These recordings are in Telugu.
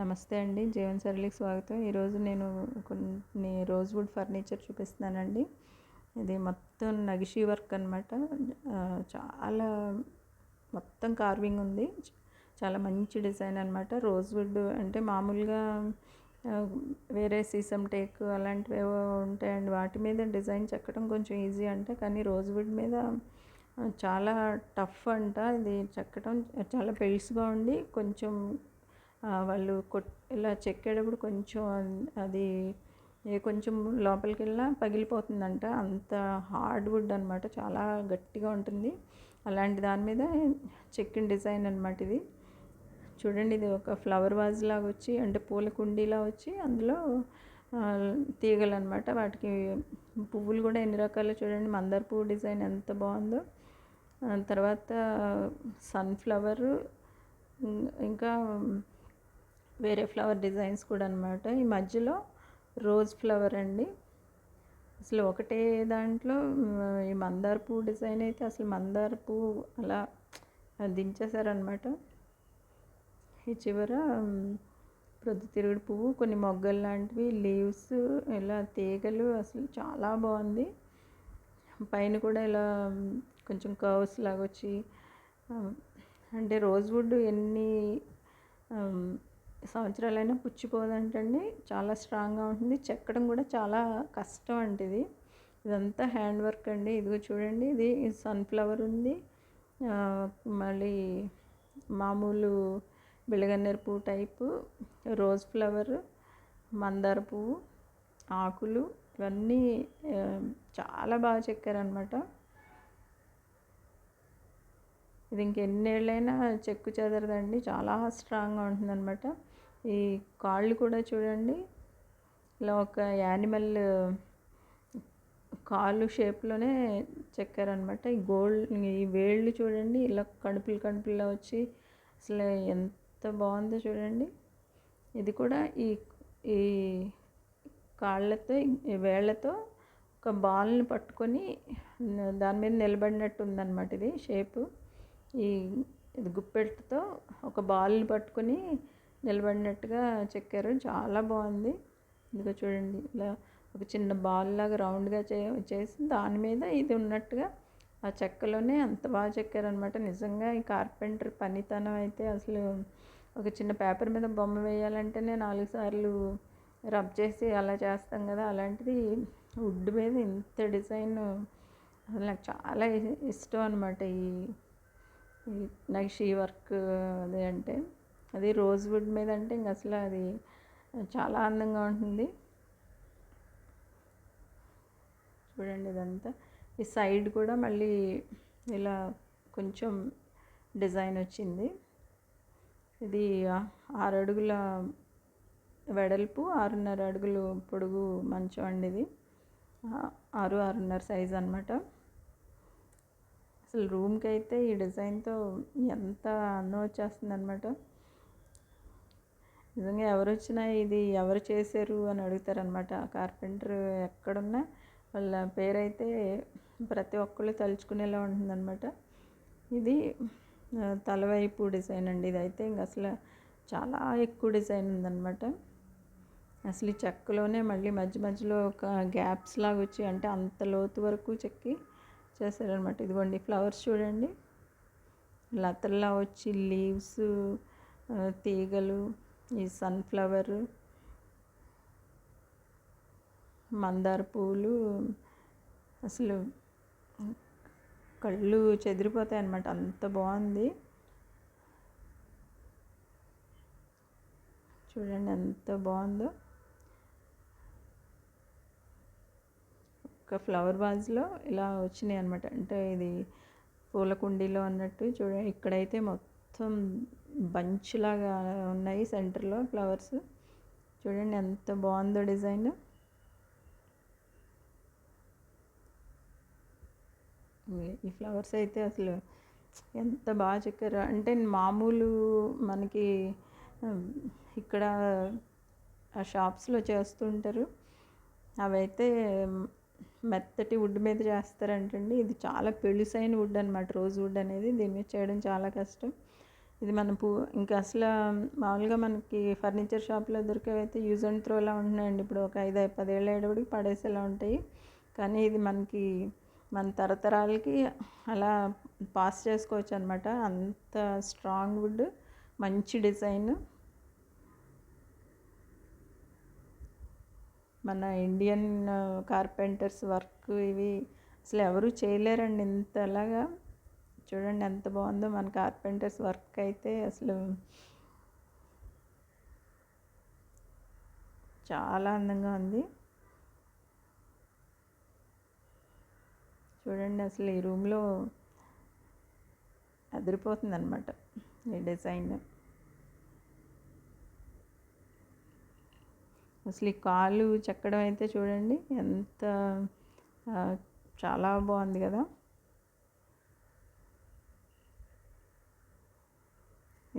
నమస్తే అండి. జీవన్ సరళికి స్వాగతం. ఈరోజు నేను కొన్ని రోజ్ వుడ్ ఫర్నిచర్ చూపిస్తున్నానండి. ఇది మొత్తం నగిషి వర్క్ అనమాట చాలా మొత్తం కార్వింగ్ ఉంది. చాలా మంచి డిజైన్ అనమాట రోజ్ వుడ్ అంటే మామూలుగా వేరే సీసం టేక్ అలాంటివి ఏవో ఉంటాయండి. వాటి మీద డిజైన్ చెక్కడం కొంచెం ఈజీ అంట. కానీ రోజ్ వుడ్ మీద చాలా టఫ్ అంట. ఇది చెక్కడం చాలా పెల్స్గా ఉండి కొంచెం వాళ్ళు కొట్ ఇలా చెక్కేటప్పుడు కొంచెం అది ఏ కొంచెం లోపలికి వెళ్ళినా పగిలిపోతుందంట. అంత హార్డ్ వుడ్ అనమాట చాలా గట్టిగా ఉంటుంది. అలాంటి దాని మీద చెక్కిన డిజైన్ అనమాట ఇది. చూడండి ఇది ఒక ఫ్లవర్ వాజ్ లాగా వచ్చి అంటే పూల కుండీలా వచ్చి అందులో తీగలు అనమాట వాటికి పువ్వులు కూడా ఎన్ని రకాలు చూడండి. మందార పువ్వు డిజైన్ ఎంత బాగుందో. తర్వాత సన్ఫ్లవర్ ఇంకా వేరే ఫ్లవర్ డిజైన్స్ కూడా అనమాట ఈ మధ్యలో రోజ్ ఫ్లవర్ అండి. అసలు ఒకటే దాంట్లో ఈ మందార పువ్వు డిజైన్ అయితే అసలు మందార పువ్వు అలా దించేశారనమాట ఈ చివర మ్, ప్రొద్దుతిరుగుడు పువ్వు కొన్ని మొగ్గలు లాంటివి లీవ్స్ ఇలా తీగలు అసలు చాలా బాగుంది. పైన కూడా ఇలా కొంచెం కర్వ్స్ లాగా వచ్చి అంటే రోజ్వుడ్ ఎన్ని సంవత్సరాలైనా పుచ్చిపోదంటండి. చాలా స్ట్రాంగ్గా ఉంటుంది. చెక్కడం కూడా చాలా కష్టం అంటే ఇది. ఇదంతా హ్యాండ్ వర్క్ అండి. ఇదిగో చూడండి. ఇది సన్ఫ్లవర్ ఉంది. మళ్ళీ మామూలు బిళ్ళగన్నేరు పువ్వు టైపు రోజ్ ఫ్లవర్ మందార పువ్వు ఆకులు ఇవన్నీ చాలా బాగా చెక్కారనమాట ఇది ఇంకెన్నేళ్ళైనా చెక్కు చెదరదండి. చాలా స్ట్రాంగ్గా ఉంటుందన్నమాట. ఈ కాళ్ళు కూడా చూడండి. ఇలా ఒక యానిమల్ కాళ్ళు షేప్లోనే చెక్కారనమాట ఈ గోల్డ్ ఈ వేళ్ళు చూడండి. ఇలా కణుపులు కణుపుల్లో వచ్చి అసలు ఎంత బాగుందో చూడండి. ఇది కూడా ఈ ఈ కాళ్ళతో ఈ వేళ్ళతో ఒక బాల్ని పట్టుకొని దాని మీద నిలబడినట్టు ఉందన్నమాట ఇది షేపు ఈ ఇది గుప్పెట్టుతో ఒక బాల్ని పట్టుకొని నిలబడినట్టుగా చెక్కారు. చాలా బాగుంది. ఇదిగో చూడండి ఇలా ఒక చిన్న బాల్ లాగా రౌండ్గా చే చేసి దాని మీద ఇది ఉన్నట్టుగా ఆ చెక్కలోనే అంత బాగా చెక్కారనమాట నిజంగా ఈ కార్పెంటర్ పనితనం అయితే అసలు ఒక చిన్న పేపర్ మీద బొమ్మ వేయాలంటేనే నాలుగు సార్లు రబ్ చేసి అలా చేస్తాం కదా అలాంటిది వుడ్ మీద ఇంత డిజైన్ అసలు నాకు చాలా ఇష్టం అనమాట ఈ ఈ షీ వర్క్ అది అంటే. అది రోజ్ వుడ్ మీద అంటే ఇంక అసలు అది చాలా అందంగా ఉంటుంది. చూడండి ఇదంతా. ఈ సైడ్ కూడా మళ్ళీ ఇలా కొంచెం డిజైన్ వచ్చింది. ఇది ఆరు అడుగుల వెడల్పు ఆరున్నర అడుగులు పొడుగు మంచం అండి ఇది. ఆరు ఆరున్నర సైజ్ అనమాట అసలు రూమ్కి అయితే ఈ డిజైన్తో ఎంత అందం వచ్చేస్తుంది అనమాట నిజంగా ఎవరు వచ్చినా ఇది ఎవరు చేశారు అని అడుగుతారనమాట కార్పెంటర్ ఎక్కడున్నా వాళ్ళ పేరైతే ప్రతి ఒక్కళ్ళు తలుచుకునేలా ఉంటుందన్నమాట. ఇది తలవైపు డిజైన్ అండి ఇదైతే. ఇంక అసలు చాలా ఎక్కువ డిజైన్ ఉందన్నమాట. అసలు ఈ చెక్కలోనే మళ్ళీ మధ్య మధ్యలో ఒక గ్యాప్స్ లాగా వచ్చి అంటే అంత లోతు వరకు చెక్కి చేశారనమాట ఇదిగోండి ఫ్లవర్స్ చూడండి. లతల్లా వచ్చి లీవ్స్ తీగలు ఈ సన్ఫ్లవర్ మందార పువ్వులు అసలు కళ్ళు చెదిరిపోతాయి అన్నమాట. అంత బాగుంది. చూడండి ఎంత బాగుందో. ఒక ఫ్లవర్ వాజ్లో ఇలా వచ్చినాయి అనమాట అంటే ఇది పూల కుండీలో అన్నట్టు చూడండి. ఇక్కడైతే మొత్తం బంచ్ లాగా ఉన్నాయి సెంటర్లో ఫ్లవర్స్. చూడండి ఎంత బాగుందో డిజైన్. ఈ ఫ్లవర్స్ అయితే అసలు ఎంత బాగా చెక్కారు. అంటే మామూలు మనకి ఇక్కడ ఆ షాప్స్లో చేస్తుంటారు అవైతే మెత్తటి వుడ్ మీద చేస్తారంటండి. ఇది చాలా పెళుసైన వుడ్ అనమాట రోజ్ వుడ్ అనేది దీని మీద చేయడం చాలా కష్టం. ఇది మన పూ ఇంకా అసలు మామూలుగా మనకి ఫర్నిచర్ షాప్లో దొరికేవైతే యూజ్ అండ్ త్రోలా ఉంటున్నాయండి. ఇప్పుడు ఒక ఐదు పదేళ్ళు అయ్యేటప్పటికి పడేసేలా ఉంటాయి. కానీ ఇది మనకి మన తరతరాలకి అలా పాస్ చేసుకోవచ్చు అనమాట అంత స్ట్రాంగ్ వుడ్ మంచి డిజైన్. మన ఇండియన్ కార్పెంటర్స్ వర్క్ ఇవి అసలు ఎవరు చేయలేరండి ఇంతలాగా. చూడండి ఎంత బాగుందో మన కార్పెంటర్స్ వర్క్ అయితే అసలు చాలా అందంగా ఉంది. చూడండి అసలు ఈ రూమ్లో అదిరిపోతుంది అనమాట ఈ డిజైన్ అసలు ఈ కాలు చెక్కడం అయితే చూడండి ఎంత చాలా బాగుంది కదా.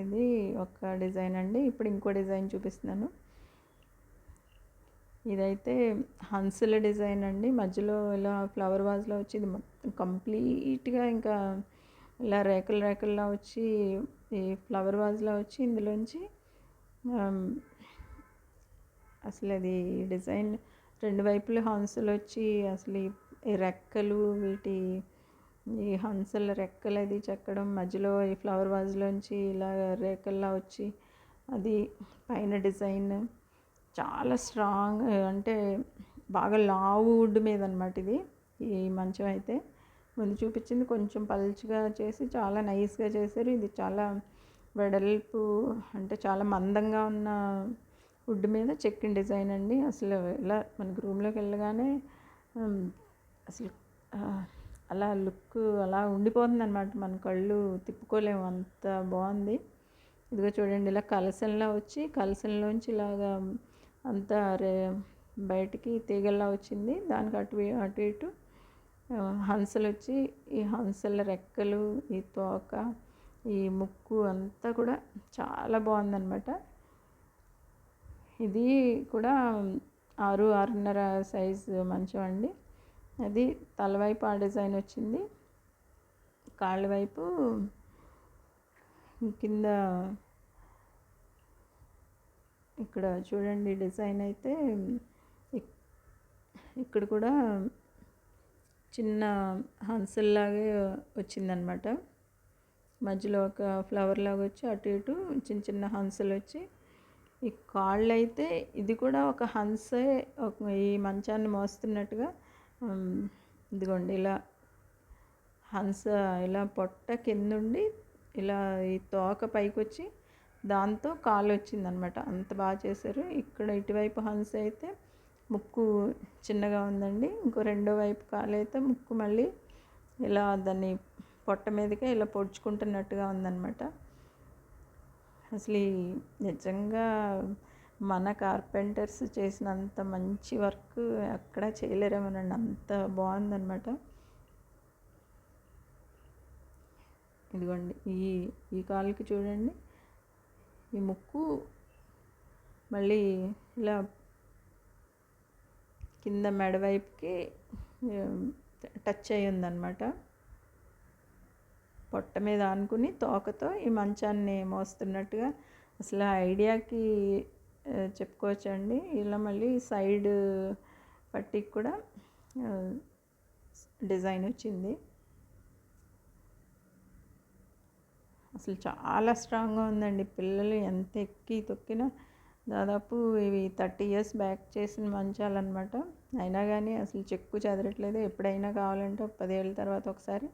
ఇది ఒక డిజైన్ అండి. ఇప్పుడు ఇంకో డిజైన్ చూపిస్తున్నాను. ఇదైతే హన్సుల డిజైన్ అండి. మధ్యలో ఇలా ఫ్లవర్ వాజ్లో వచ్చి ఇది మొత్తం కంప్లీట్గా ఇంకా ఇలా రేకులు రేకుల్లా వచ్చి ఈ ఫ్లవర్ వాజ్లో వచ్చి ఇందులోంచి అసలు అది డిజైన్ రెండు వైపులు హంసులు వచ్చి అసలు ఈ రెక్కలు వీటి ఈ హంసల రెక్కలు అది చెక్కడం మధ్యలో ఈ ఫ్లవర్ వాజ్లోంచి ఇలా రేకల్లా వచ్చి అది పైన డిజైన్ చాలా స్ట్రాంగ్ అంటే బాగా లావు వుడ్ మీద అనమాట ఇది. ఈ మంచం అయితే ముందు చూపించింది కొంచెం పల్చిగా చేసి చాలా నైస్గా చేశారు. ఇది చాలా వెడల్పు అంటే చాలా మందంగా ఉన్న వుడ్ మీద చెక్కిన డిజైన్ అండి. అసలు ఇలా మనకి రూమ్లోకి వెళ్ళగానే అసలు అలా లుక్ అలా ఉండిపోతుంది అనమాట మన కళ్ళు తిప్పుకోలేము. అంత బాగుంది. ఇదిగో చూడండి ఇలా కలసంలా వచ్చి కలసంలోంచి ఇలాగా అంత రే బయటికి తీగల్లా వచ్చింది. దానికి అటు అటు ఇటు హంసలు వచ్చి ఈ హంసల రెక్కలు ఈ తోక ఈ ముక్కు అంతా కూడా చాలా బాగుందన్నమాట. ఇది కూడా ఆరు ఆరున్నర సైజు మంచం అండి. అది తలవైపు ఆ డిజైన్ వచ్చింది. కాళ్ళ వైపు కింద ఇక్కడ చూడండి డిజైన్ అయితే ఇక్కడ కూడా చిన్న హన్సల్లాగే వచ్చిందనమాట. మధ్యలో ఒక ఫ్లవర్ లాగా వచ్చి అటు ఇటు చిన్న చిన్న హన్సలు వచ్చి ఈ కాళ్ళు అయితే ఇది కూడా ఒక హంసే ఈ మంచాన్ని మోస్తున్నట్టుగా ఇదిగోండి ఇలా హంస ఇలా పొట్ట కిందుండి ఇలా ఈ తోక పైకి వచ్చి దాంతో కాలు వచ్చిందనమాట అంత బాగా చేశారు. ఇక్కడ ఇటువైపు హంస అయితే ముక్కు చిన్నగా ఉందండి. ఇంకో రెండో వైపు కాలు అయితే ముక్కు మళ్ళీ ఇలా దాన్ని పొట్ట మీదకే ఇలా పొడుచుకుంటున్నట్టుగా ఉందన్నమాట అసలు నిజంగా మన కార్పెంటర్స్ చేసినంత మంచి వర్క్ ఎక్కడ చేయలేరేమోనండి అంత బాగుందనమాట ఇదిగోండి ఈ ఈ కాలుకి చూడండి. ఈ ముక్కు మళ్ళీ ఇలా కింద మెడవైపుకి టచ్ అయ్యి ఉందన్నమాట. పొట్ట మీద ఆనుకుని తోకతో ఈ మంచాన్ని మోస్తున్నట్టుగా అసలు ఐడియాకి చెప్పుకోవచ్చండి. ఇలా మళ్ళీ సైడ్ పట్టికి కూడా డిజైన్ వచ్చింది. అసలు చాలా స్ట్రాంగ్గా ఉందండి. పిల్లలు ఎంత ఎక్కి తొక్కినా దాదాపు ఇవి థర్టీ ఇయర్స్ బ్యాక్ చేసిన మంచాలన్నమాట. అయినా కానీ అసలు చెక్కు చెదరట్లేదు. ఎప్పుడైనా కావాలంటే పదేళ్ళ తర్వాత ఒకసారి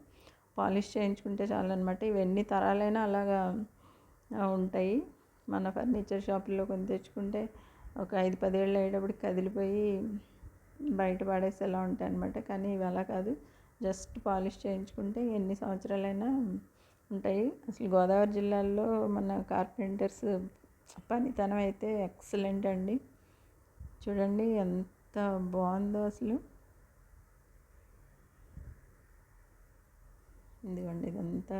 పాలిష్ చేయించుకుంటే చాలన్నమాట. ఇవన్నీ తరాలైనా అలాగా ఉంటాయి. మన ఫర్నిచర్ షాపుల్లో కొని తెచ్చుకుంటే ఒక ఐదు పదేళ్ళు అయ్యేటప్పటికి కదిలిపోయి బయట పడేసేలా ఉంటాయి అనమాట కానీ ఇవి అలా కాదు. జస్ట్ పాలిష్ చేయించుకుంటే ఎన్ని సంవత్సరాలైనా ఉంటాయి. అసలు గోదావరి జిల్లాలో మన కార్పెంటర్స్ పనితనం అయితే ఎక్సలెంట్ అండి. చూడండి ఎంత బాగుందో అసలు. ఎందుకండి ఇదంతా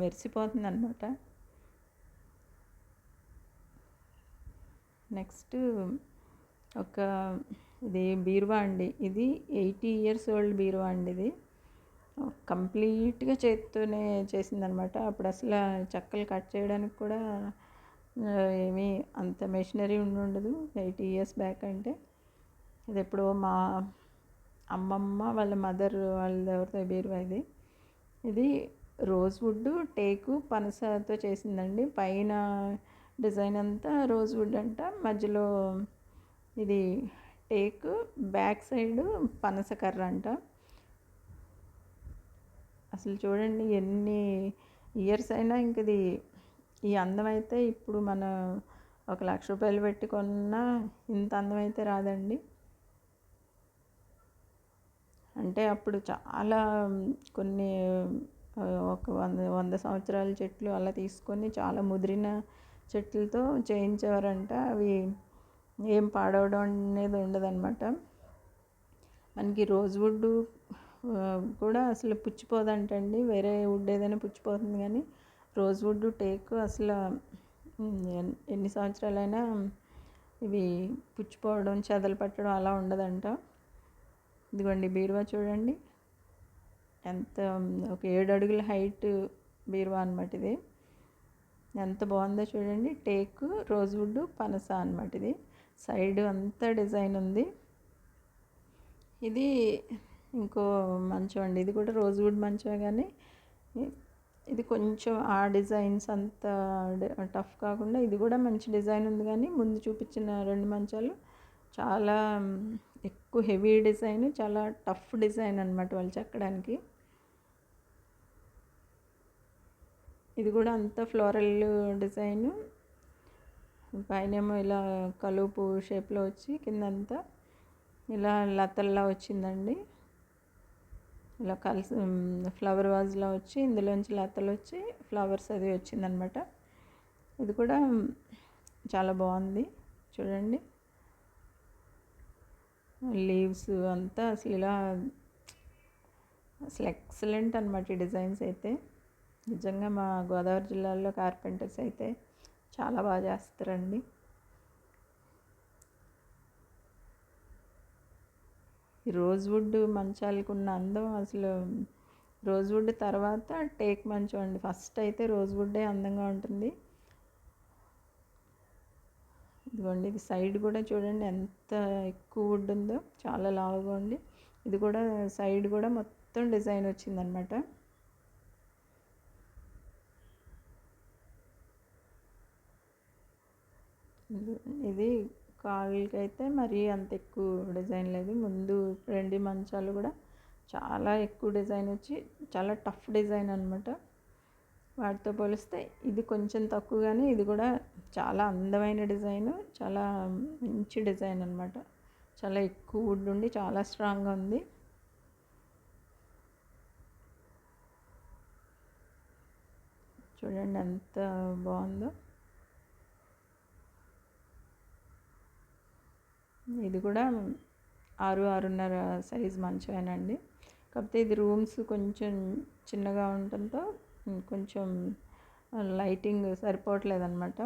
మెరిసిపోతుంది అనమాట నెక్స్ట్ ఒక ఇది బీరువా అండి. ఇది ఎయిటీ ఇయర్స్ ఓల్డ్ బీరువా అండి ఇది. కంప్లీట్గా చేతితోనే చేసిందనమాట అప్పుడు అసలు చెక్కలు కట్ చేయడానికి కూడా ఏమీ అంత మెషినరీ ఉండి ఉండదు. ఎయిటీ ఇయర్స్ బ్యాక్ అంటే. ఇది ఎప్పుడో మా అమ్మమ్మ వాళ్ళ మదర్ వాళ్ళ ఎవరితో బీరువా ఇది. ఇది రోజ్ వుడ్ టేకు పనసతో చేసిందండి. పైన డిజైన్ అంతా రోజ్ వుడ్ అంట. మధ్యలో ఇది టేకు బ్యాక్ సైడ్ పనస కర్ర అంట. అసలు చూడండి ఎన్ని ఇయర్స్ అయినా ఇంక ఇది ఈ అందం అయితే ఇప్పుడు మన ఒక లక్ష రూపాయలు పెట్టి కొన్నా ఇంత అందం అయితే రాదండి. అంటే అప్పుడు చాలా కొన్ని ఒక వంద వంద సంవత్సరాల చెట్లు అలా తీసుకొని చాలా ముదిరిన చెట్లతో చేయించేవారంట. అవి ఏం పాడవడం అనేది ఉండదన్నమాట. మనకి రోజ్ వుడ్ కూడా అసలు పుచ్చిపోదంటండి. వేరే వుడ్ ఏదైనా పుచ్చిపోతుంది కానీ రోజ్ వుడ్ టేక్ అసలు ఎన్ని సంవత్సరాలైనా ఇవి పుచ్చిపోవడం చెదలు పట్టడం అలా ఉండదంట. ఇదిగోండి బీరువా చూడండి. ఎంత ఒక ఏడు అడుగుల హైట్ బీరువా అనమాట ఇది. ఎంత బాగుందో చూడండి. టేక్ రోజ్వుడ్ పనస అనమాట ఇది. సైడ్ అంతా డిజైన్ ఉంది. ఇది ఇంకో మంచం అండి. ఇది కూడా రోజ్వుడ్ మంచమే కానీ ఇది కొంచెం ఆ డిజైన్స్ అంత టఫ్ కాకుండా ఇది కూడా మంచి డిజైన్ ఉంది కానీ ముందు చూపించిన రెండు మంచాలు చాలా ఎక్కువ హెవీ డిజైన్ చాలా టఫ్ డిజైన్ అనమాట వాళ్ళు చెక్కడానికి ఇది కూడా అంత ఫ్లోరల్ డిజైన్. పైనేమో ఇలా కలుపు షేప్లో వచ్చి కిందంతా ఇలా లతల్లా వచ్చిందండి. ఇలా కలిసి ఫ్లవర్ వాజ్లా వచ్చి ఇందులోంచి లతలు వచ్చి ఫ్లవర్స్ అది వచ్చిందనమాట. ఇది కూడా చాలా బాగుంది. చూడండి. లీవ్స్ అంతా అసలు ఇలా అసలు ఎక్సలెంట్ అనమాట ఈ డిజైన్స్ అయితే. నిజంగా మా గోదావరి జిల్లాలో కార్పెంటర్స్ అయితే చాలా బాగా చేస్తారండి. ఈ రోజ్ మంచాలకు ఉన్న అందం అసలు రోజ్ వుడ్ తర్వాత టేక్ మంచం అండి. ఫస్ట్ అయితే రోజ్ వుడ్డే అందంగా ఉంటుంది. ఇదిగోండి ఇది సైడ్ కూడా చూడండి ఎంత ఎక్కువ వుడ్ ఉందో చాలా లావుగా ఉంది. ఇది కూడా సైడ్ కూడా మొత్తం డిజైన్ వచ్చిందనమాట ఇది- కాళ్ళకి అయితే మరీ అంత ఎక్కువ డిజైన్ లేదు. ముందు రెండు మంచాలు కూడా చాలా ఎక్కువ డిజైన్ వచ్చి చాలా టఫ్ డిజైన్ అనమాట వాటితో పోలిస్తే ఇది కొంచెం తక్కువగానే ఇది కూడా చాలా అందమైన డిజైన్ చాలా మంచి డిజైన్ అనమాట చాలా ఎక్కువ వుడ్ ఉండి చాలా స్ట్రాంగ్గా ఉంది. చూడండి ఎంత బాగుందో. ఇది కూడా ఆరు ఆరున్నర సైజ్ మంచమేనండి కాకపోతే ఇది రూమ్స్ కొంచెం చిన్నగా ఉండటంతో కొంచెం లైటింగ్ సరిపోవట్లేదనమాట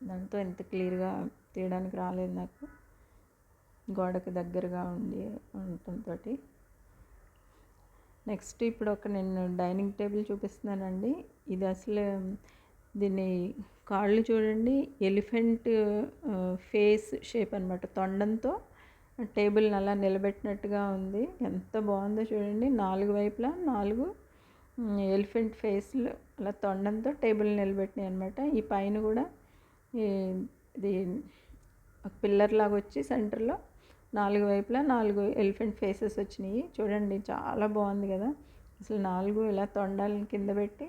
దాంతో ఎంత క్లియర్గా తీయడానికి రాలేదు నాకు. గోడకి దగ్గరగా ఉండి ఉండటంతో నెక్స్ట్ ఇప్పుడు ఒక నేను డైనింగ్ టేబుల్ చూపిస్తున్నానండి. ఇది అసలు దీన్ని కాళ్ళు చూడండి ఎలిఫెంట్ ఫేస్ షేప్ అనమాట తొండంతో టేబుల్ని అలా నిలబెట్టినట్టుగా ఉంది. ఎంత బాగుందో చూడండి. నాలుగు వైపులా నాలుగు ఎలిఫెంట్ ఫేస్లు అలా తొండంతో టేబుల్ నిలబెట్టినాయి అనమాట ఈ పైన కూడా ఈ- ఇది పిల్లర్ లాగా వచ్చి సెంటర్లో నాలుగు వైపులా నాలుగు ఎలిఫెంట్ ఫేసెస్ వచ్చినాయి. చూడండి చాలా బాగుంది కదా. అసలు నాలుగు ఇలా తొండాలను కింద పెట్టి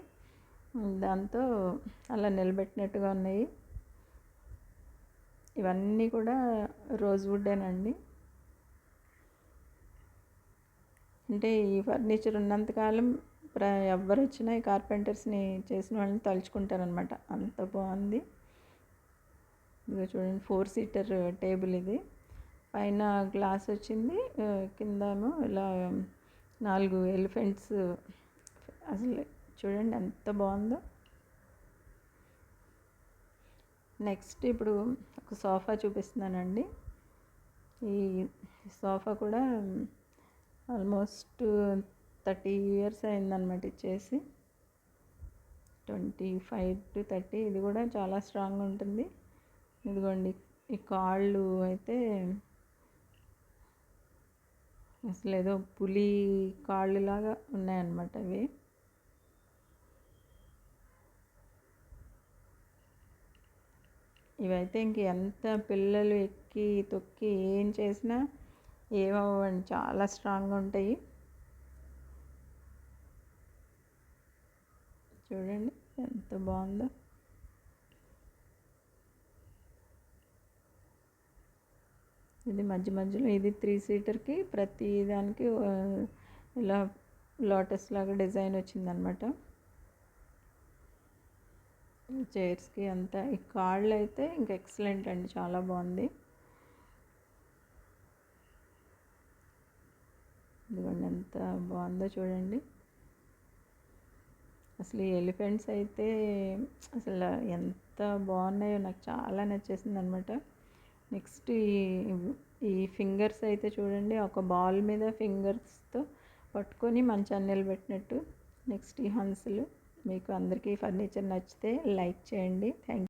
దాంతో అలా నిలబెట్టినట్టుగా ఉన్నాయి. ఇవన్నీ కూడా రోజ్ వుడ్డేనండి. అంటే ఈ ఫర్నిచర్ ఉన్నంతకాలం ప్ర ఎవరు వచ్చినా ఈ కార్పెంటర్స్ని చేసిన వాళ్ళని తలుచుకుంటారనమాట అంత బాగుంది. ఇదిగో చూడండి ఫోర్ సీటర్ టేబుల్ ఇది. పైన గ్లాస్ వచ్చింది. కిందేమో ఇలా నాలుగు ఎలిఫెంట్స్ అసలు చూడండి ఎంత బాగుందో. నెక్స్ట్ ఇప్పుడు ఒక సోఫా చూపిస్తున్నానండి. ఈ సోఫా కూడా ఆల్మోస్ట్ థర్టీ ఇయర్స్ అయిందనమాట ఇచ్చేసి. ట్వంటీ ఫైవ్ టు థర్టీ ఇది కూడా చాలా స్ట్రాంగ్ ఉంటుంది. ఇదిగోండి ఈ కాళ్ళు అయితే అసలు ఏదో పులి కాళ్ళులాగా ఉన్నాయన్నమాట అవి. ఇవైతే ఇంక ఎంత పిల్లలు ఎక్కి తొక్కి ఏం చేసినా ఏమవ్వండి చాలా స్ట్రాంగ్గా ఉంటాయి. చూడండి ఎంత బాగుందో. ఇది మధ్య మధ్యలో ఇది త్రీ సీటర్కి ప్రతి దానికి ఇలా లోటస్ లాగా డిజైన్ వచ్చిందనమాట చైర్స్కి అంతా. ఈ కాళ్ళు అయితే ఇంకా ఎక్సలెంట్ అండి. చాలా బాగుంది. ఇదిగోండి ఎంత బాగుందో చూడండి. అసలు ఈ ఎలిఫెంట్స్ అయితే అసలు ఎంత బాగున్నాయో నాకు చాలా నచ్చేసింది అనమాట నెక్స్ట్ ఈ ఈ ఫింగర్స్ అయితే చూడండి. ఒక బాల్ మీద ఫింగర్స్తో పట్టుకొని మంచాన్ని పెట్టినట్టు. నెక్స్ట్ ఈ హన్సులు మీకు అందరికీ ఫర్నిచర్ నచ్చితే లైక్ చేయండి. థ్యాంక్